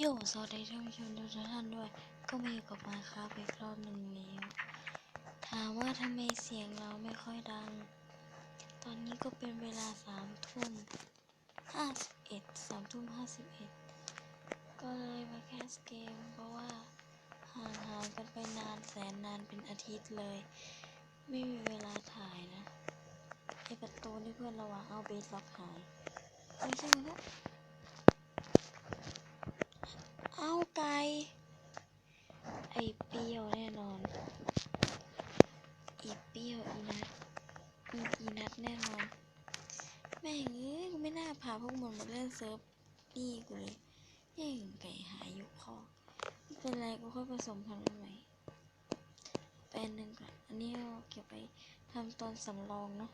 โยสวัสดีท่านผู้ชมทุกท่านด้วย ก็มาอยู่กับมาครับอีกรอบหนึ่งแล้วถามว่าทำไมเสียงเราไม่ค่อยดัง ตอนนี้ก็เป็นเวลาสามทุ่มห้าสิบเอ็ดสามทุ่มห้าสิบเอ็ดก็เลยมาแคสเกม เพราะว่าห่างหายกันไปนานแสนนานเป็นอาทิตย์เลย ไม่มีเวลาถ่ายนะไอประตูนี่เพื่อนระว่างเอาเบสล็อกหายไม่ใช่ไหมนะ เอาไก่ไอเปรี้ยวแน่นอนอีเปรี้ยวอีนัดอีอีนัดแน่นอนแม่งเอ้ยกูไม่น่าพาพวกมันมาเล่นเซิร์ฟนี่กูเลยแย่งไก่หายอยู่คอไม่เป็นไรกูค่อยผสมพันธุ์ใหม่แปลนหนึ่งก่อนอันนี้เอาเก็บไปทำตอนสำรองเนาะ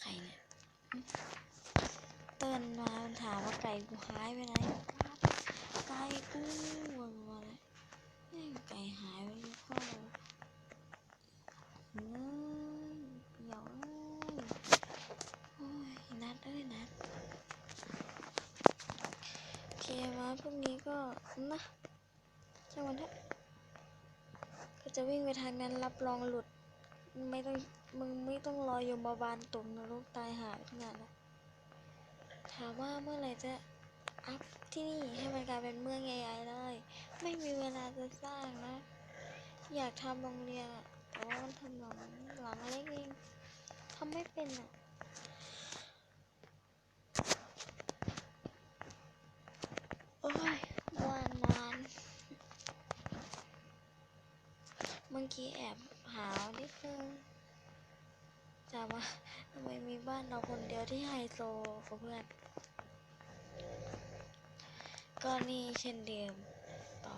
ไข่เนี่ยเตือนมาถามว่าไก่กูหายไปไหน ไก่กูวันวันเลยแม่งไก่หายไปอยู่ข้อเนื้อเปียวเอ้ยโอ้ยนัดเอ้ยนัดโอเคมาพรุ่งนี้ก็นะช่างมันเถอะก็จะวิ่งไปทางนั้นรับรองหลุด ไม่ต้องมึงไม่ต้องรอยมบาบาลตุ่มนรกตายหาขนาดนั้นถามว่าเมื่อไหร่จะ อัพที่นี่ให้มันกลายเป็นเมืองใหญ่ๆเลย ไม่มีเวลาจะสร้างนะ อยากทำโรงเรียนอะแต่ว่ามันทำหลังหลังเล็กเองทำไม่เป็นอะโอ้ยวานนานเมื่อกี้แอบหานิดนึงจะมาทำไมมีบ้านเราคนเดียวที่ไฮโซเพื่อน ก็นี่เช่นเดิมต่อ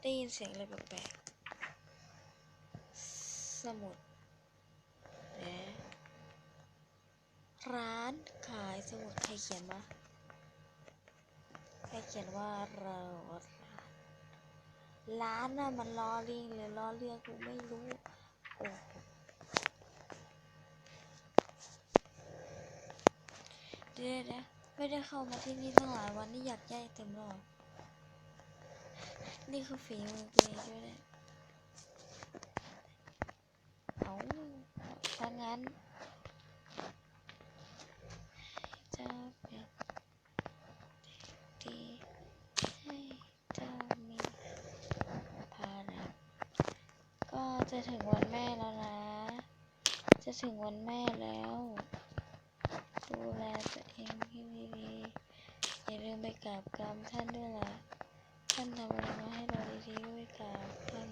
ได้ยินเสียงอะไรแปลกๆสมุดและร้านขายสมุดใครเขียนวะใครเขียนว่าเราร้านน่ะมันล้อลิงหรือล้อเรือกูไม่รู้โอ้ โหเดี๋ยวนะ ไม่ได้เข้ามาที่นี่ตั้งหลายวันนี่อยากย้ายเต็มหรอดนี่คือฝีมือกูเองด้วยเนี่ยเอาถ้างั้นจะเป็นดีให้เจ้ามีพานะก็จะถึงวันแม่แล้วนะ จะถึงวันแม่แล้ว ดูแลตัวเองให้ดีๆอย่าลืมไปกราบกรามท่านด้วยล่ะ ท่านทำอะไรมาให้เราดีๆก็ไปกราบท่าน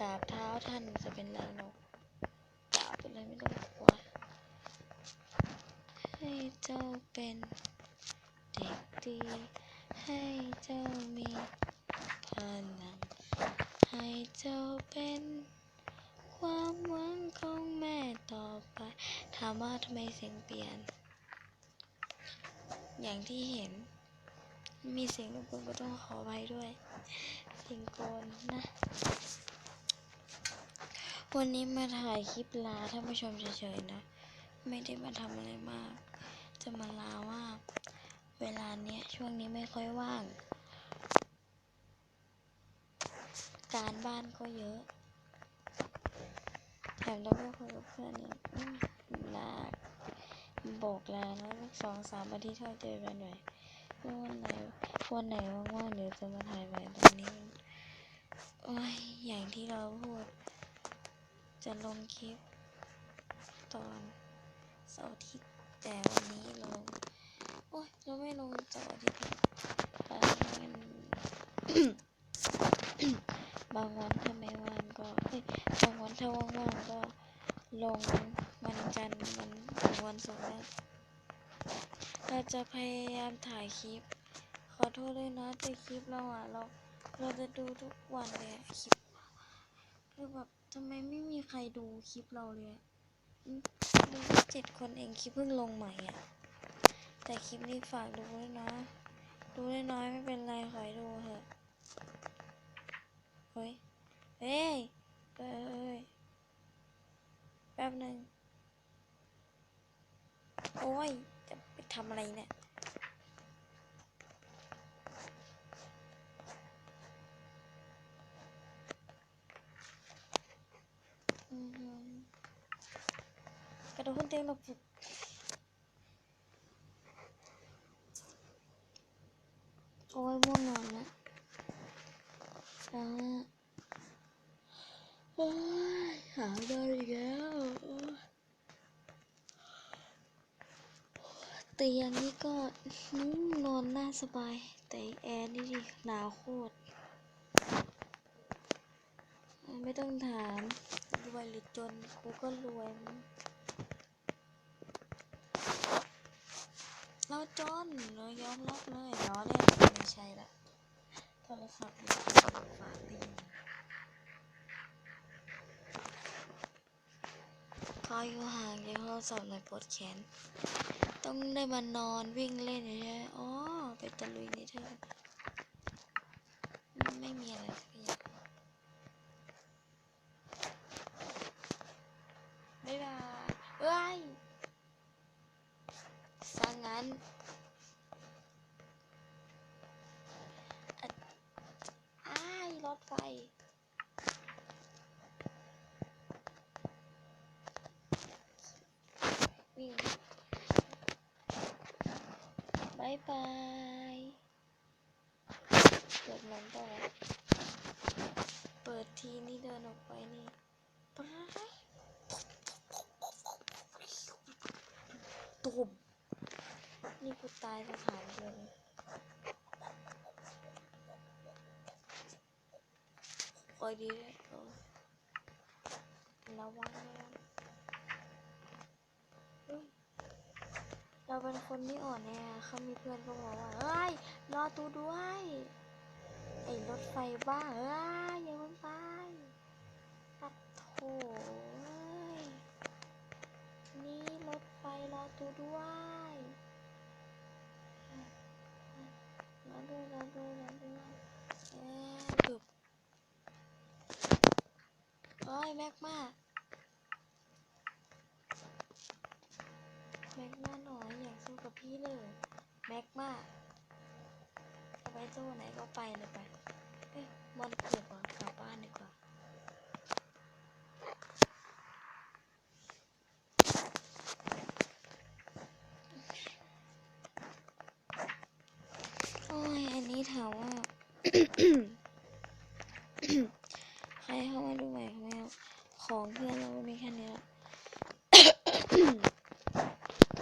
กราบเท้าท่านจะเป็นไรหรอกกราบไปเลยไม่ต้องกลัวให้เจ้าเป็นเด็กดี ให้เจ้ามีพลังให้เจ้าเป็น ความหวังของแม่ต่อไป ถามว่าทำไมเสียงเปลี่ยน อย่างที่เห็น มีเสียงรบกวนก็ต้องขอไว้ด้วย เสียงโกนนะ วันนี้มาถ่ายคลิปลาท่านผู้ชมเฉยๆนะ ไม่ได้มาทำอะไรมาก จะมาลาว่าเวลาเนี้ยช่วงนี้ไม่ค่อยว่าง การบ้านก็เยอะ แถมต้องไปคุยกับเพื่อนอีกลาบอกลาแล้วสักสองสามอาทิตย์เท่าเจอกันหน่อยวันไหนวันไหนว่างๆเดี๋ยวจะมาถ่ายใหม่ตอนนี้โอ้ยอย่างที่เราพูด จะลงคลิป ตอนเสาร์อาทิตย์แต่วันนี้ลงโอ้ยเราไม่ลงเสาร์อาทิตย์บางวันบางวันถ้าไม่ว่างก็เอ้ย วันถ้าว่างๆก็ลงวันจันทร์วันถึงวันศุกร์นะเราจะพยายามถ่ายคลิป ขอโทษด้วยนะแต่คลิปเราอะเราเราจะดูทุกวันเลยอะคลิปคือแบบทำไมไม่มีใครดูคลิปเราเลยอะดูแค่เจ็ดคนเองคลิปเพิ่งลงใหม่อะ แต่คลิปนี้ฝากดูด้วยนะ ดูน้อยๆไม่เป็นไรขอให้ดูเถอะเฮ้ยเฮ้ย เอ้ยเอ้ยแป๊บหนึ่งโอ้ย จะไปทำอะไรเนี่ยกระโดดขึ้นเตียงเราฝึกโอ้ยม่วงนอนแล้วแล้วโอ้ ยหาได้อีกแล้วเตียงนี่ก็นุ่มนอนน่าสบาย แต่แอร์นี่ดิหนาวโคตร ไม่ต้องถามรวยหรือจนกูก็รวยเราจนเรายอมรับเลยล้อเล่นไม่ใช่ละโทรศัพท์ฝาตี อยู่ห่างจากโทรศัพท์หน่อยปวดแขน ต้องได้มานอนวิ่งเล่นใช่ไหมอ๋อไปตะลุยในเธอไม่มีอะไรสักอย่างบ๊ายบายเอ้ยสังงั้นอะอ้ายรถไฟ วิ่งบายบายเปิดลงต่อเปิดทีนี่เดินออกไปนี่ปะตุ่มนี่กูตายสถานเดียวเลยคอยดีเลยระวังระวังเฮ้ย เราเป็นคนที่อ่อนแอเขามีเพื่อนก็บอกว่าเฮ้ยรอตูด้วยไอ้รถไฟบ้าเฮ้ยอย่ามันไปตัดโถเอ้ยนี่รถไฟรอตูด้วยรอด้รอด้รอด้เอ๊ะดุบโอ้ยแม็กมากมาหน่อยอยากสู้กับ พี่เลยแม็กมาจะไปสู้ไหนก็ไปเลยไปเอ๊ะบอลเก็บอะกลับบ้านดีกว่าโอ้ยอันนี้ถามว่า ใครเข้ามาดูใหม่เขาไหมครับของเพื่อนเรามีแค่นี้ละ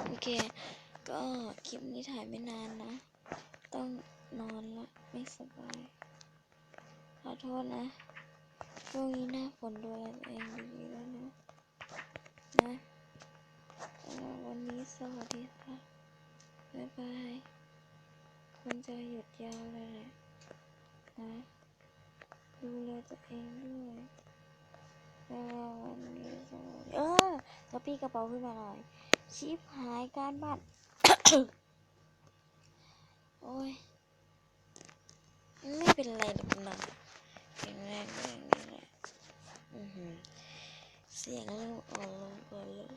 โอเค ก็ค ลิปนี้ถ่ายไม่นานนะ ต้องนอนละไม่สบายขอโทษนะช่วงนี้หน้าฝนดูแลตัวเองดีๆแล้วนะ นะวันนี้สวัสดีค่ะบ๊ายบายมันจะหยุดยาวเลยแหละนะ ดูแลตัวเองด้วยแล้ววันนี้สวัสดีเออกระปี้กระเป๋าขึ้นมาหน่อย ชิปหายการบ้าน โอ้ย ไม่เป็นไรหรอกนะแข็งแรงก็อย่างแหละอือหือเสียงเริ่มอ่อนลงก่อนเลย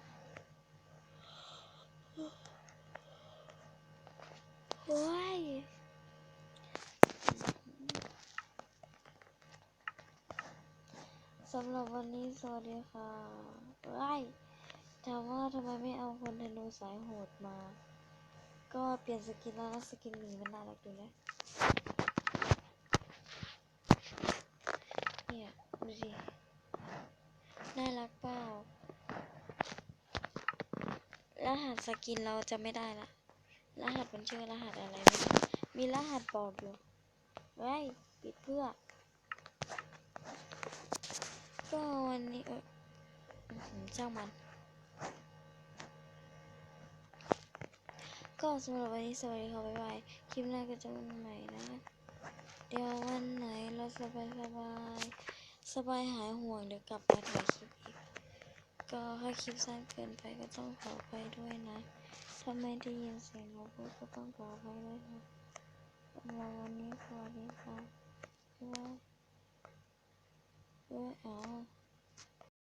โอ้ยสำหรับวันนี้สวัสดีค่ะไอ้ยถามว่าทำไมไม่เอาคนธนูสายโหดมา ก็เปลี่ยนสกินแล้วนะสกินหมีมันน่ารักดีนะเนี่ยดูดิน่ารักเปล่ารหัสสกินเราจะไม่ได้ละรหัสมันชื่อรหัสอะไรไม่รู้มีรหัสบอกอยู่ไว้ปิดเพื่อ ก็วันนี้เอออื้อหือช่างมัน ก็สำหรับวันนี้สวัสดีค่ะบ๊ายบาย คลิปหน้าก็จะมาใหม่นะ เดี๋ยววันไหนเราสบายสบายสบายหายห่วงเดี๋ยวกลับมาถ่ายคลิปอีก ก็ถ้าคลิปสั้นเกินไปก็ต้องขอไปด้วยนะถ้าไม่ได้ยินเสียงเราพูดก็ต้องขอไปด้วยนะสำหรับวันนี้สวัสดีค่ะบ๊ายบายเอ้ยอ๋อ